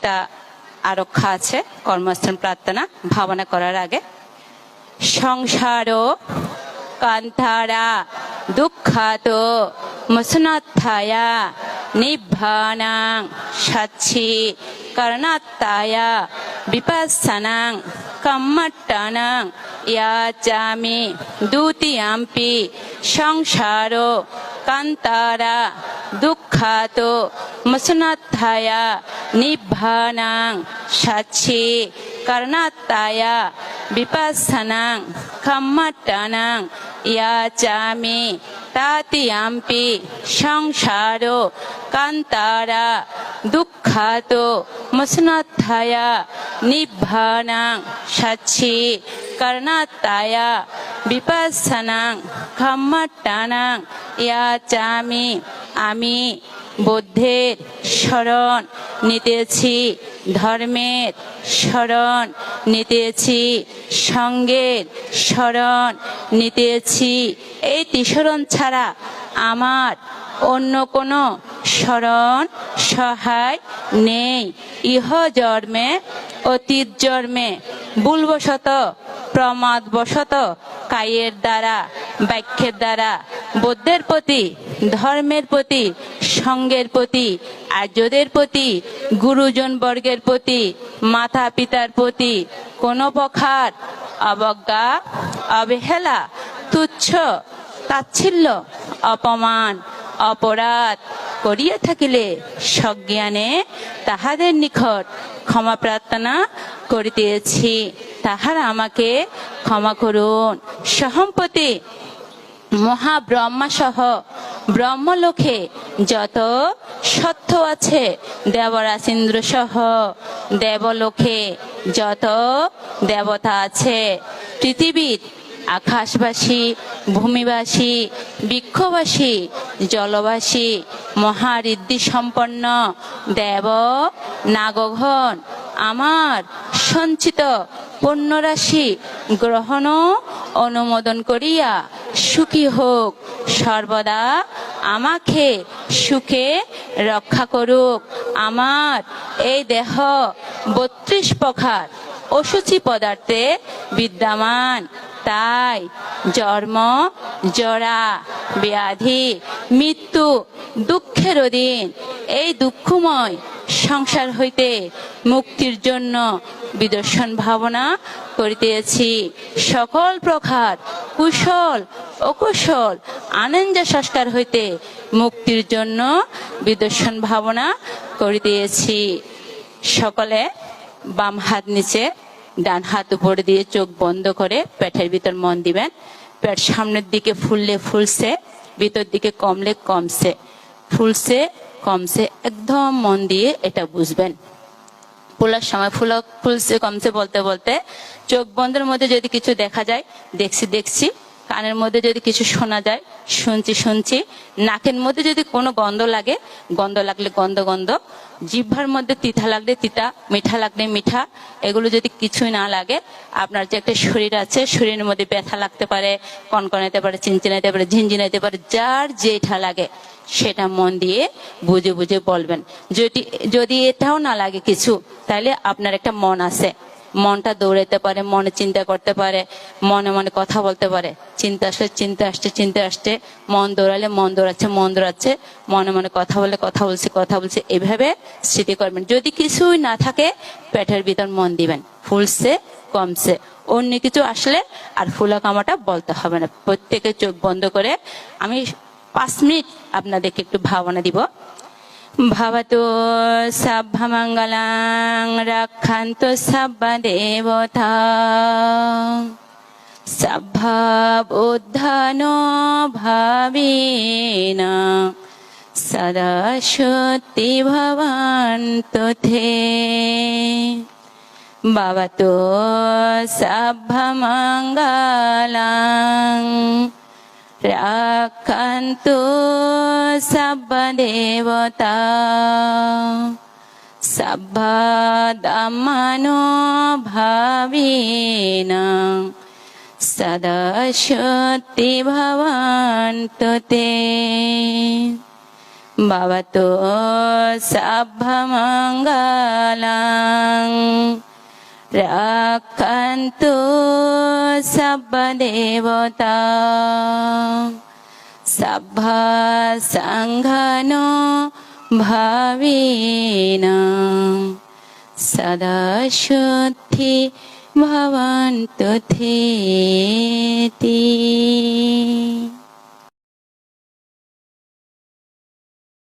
একটা আরক্ষা আছে কর্মস্থান প্রার্থনা, ভাবনা করার আগে। সংসার কান্তারা, দুঃখাত, মসনাত্থায়া নিভানাং সাচ্ছি কর্ণাত্তায়া বিপাসনাং, কম্মট্টানাং, ইয়াচামি দ্বিতীয়াম্পি সংসার কান্তারা দুঃখাত মসনাত্থায়া নিভানাং সাচ্ছি কর্ণাত্তায়া বিপাসনাং খম্মট্টানাং ইয়াচামি তাতিয়াম্পি সংসার কান্তারা দুঃখাত মসনাত্থায়া নিভানাং সাচ্ছি কর্ণাত্তায়া বিপাসনাং খম্মট্টানাং ইয়াচামি আমি বুদ্ধের শরণ নিতেছি, ধর্মের শরণ নিতেছি, সঙ্গের শরণ নিতেছি। এই তিসরণ ছাড়া আমার অন্য কোনো শরণ সহায় নেই। ইহ জন্মে, অতীত জন্মে, ভুলবশত, প্রমাদবশত, কায়ের দ্বারা বাক্যের দ্বারা বুদ্ধের প্রতি, ধর্মের প্রতি, সঙ্গের প্রতি, আর্যদের প্রতি, গুরুজন বর্গের প্রতি, মাতা পিতার প্রতি কোনো প্রকার অবজ্ঞা, অবহেলা, তুচ্ছ, তাচ্ছিল্য, অপমান, অপরাধ করিয়া থাকিলে সজ্ঞানে তাহাদের নিকট ক্ষমা প্রার্থনা করিতেছি। তাহারা আমাকে ক্ষমা করুন। সহম্পতি মহাব্রহ্মা সহ ব্রহ্মলোকে যত সত্য আছে দেবরাজ ইন্দ্র সহ দেবলোকে যত দেবতা আছে, পৃথিবীর আকাশবাসী, ভূমিবাসী, বৃক্ষবাসী, জলবাসী, মহারিদ্ধি সম্পন্ন দেব নাগঘন আমার সঞ্চিত পণ্যরাশি গ্রহণ অনুমোদন করিয়া সুখী হোক। সর্বদা আমাকে সুখে রক্ষা করুক। আমার এই দেহ বত্রিশ প্রকার অসুচি পদার্থে বিদ্যমান। তাই জন্ম, জরা, ব্যাধি, মৃত্যু, দুঃখের অধীন এই দুঃখময় সংসার হইতে মুক্তির জন্য বিদর্শন ভাবনা করিতেছি। সকল প্রকার কুশল, অকুশল, আনন্দ সংস্কার হইতে মুক্তির জন্য বিদর্শন ভাবনা করিতেছি। সকলে বাম হাত নিচে, ডান হাত উপরে দিয়ে চোখ বন্ধ করে পেটের ভিতর মন দিবেন। পেট সামনের দিকে ফুললে ফুলছে, ভিতর দিকে কমলে কমছে। ফুলছে কমছে, একদম মন দিয়ে এটা বুঝবেন। ফুলার সময় ফুল ফুলছে, কমছে বলতে বলতে চোখ বন্ধের মধ্যে যদি কিছু দেখা যায়, দেখছি দেখছি, কানের মধ্যে যদি কিছু শোনা যায়, শুনছি শুনছি, নাকের মধ্যে যদি কোনো গন্ধ লাগে, গন্ধ লাগলে গন্ধ গন্ধ, জিহ্বার মধ্যে তিতা লাগলে তিতা মিঠা লাগলে মিঠা, এগুলো যদি কিছুই না লাগে, আপনার যে একটা শরীর আছে, শরীরের মধ্যে ব্যথা লাগতে পারে কনকনাইতে পারে চিনচিনাইতে পারে ঝিনঝিনাইতে পারে, যার যেটা লাগে সেটা মন দিয়ে বুঝে বুঝে বলবেন। যদি যদি এটাও না লাগে কিছু, তাহলে আপনার একটা মন আছে। মনটা দৌড়াইতে পারে, মনে চিন্তা করতে পারে, মনে মনে কথা বলতে পারে। চিন্তা আসলে চিন্তা আসছে চিন্তা আসছে, মন দৌড়ালে মন দৌড়াচ্ছে মন দৌড়াচ্ছে, মনে মনে কথা বলে, কথা বলছে কথা বলছে, এভাবে স্মৃতি করবেন। যদি কিছুই না থাকে, পেটের ভিতর মন দিবেন। ফুলছে, কমছে। অন্য কিছু আসলে আর ফুলা কামাটা বলতে হবে না। প্রত্যেকে চোখ বন্ধ করে আমি পাঁচ মিনিট আপনাদেরকে একটু ভাবনা দিব। ভবতু সভ্যমঙ্গলাং রক্ষন্তু সর্বদেবতা সভ্যবুদ্ধনো ভাবেন সদা সত্যি ভবন্তু তে ভবতু সভ্যমঙ্গলাং রাখান্তু সবদেবতা সভদমনো ভাবিন সদশতি ভবন্তু তে ভবতো সভমঙ্গলাং রাখান্ত সবদেবতা সভা সংঘন ভাবেন সদা শুদ্ধি ভবন্তু থেতি